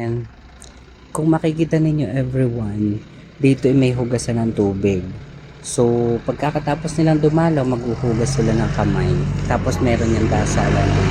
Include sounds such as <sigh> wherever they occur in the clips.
And kung makikita ninyo everyone, dito ay may hugasan ng tubig. So, pagkakatapos nilang dumalaw, maghuhugas sila ng kamay. Tapos meron yung dasalan din.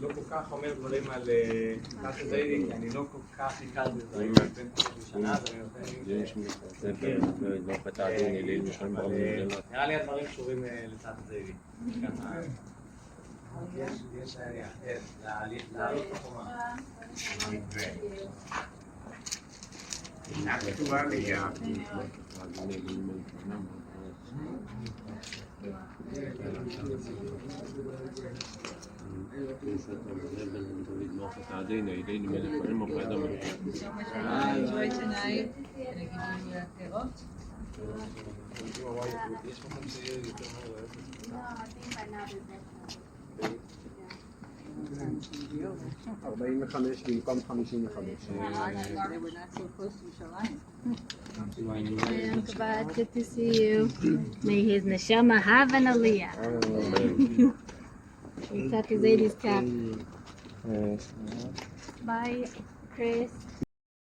לא כל כך אומר דברים על אה, קלאס הדייטינג, אני לא כל כך ניכר בדברים בין חודש לשנה, אז אני נותן כן. אה, לי... אה, נראה לי הדברים קשורים לצד הדייטינג. <laughs> כן. יש עלייה, כן, לעלות החומה. כתובה לי I enjoy tonight. Nagiging latte off. This one from Sierra. 45 במקום 55. They were not so close to Yerushalayim. Hey, Uncle Bud, good to see you. May his neshama have an aliyah. Yitzhak Zaydi's cap. Bye, Chris.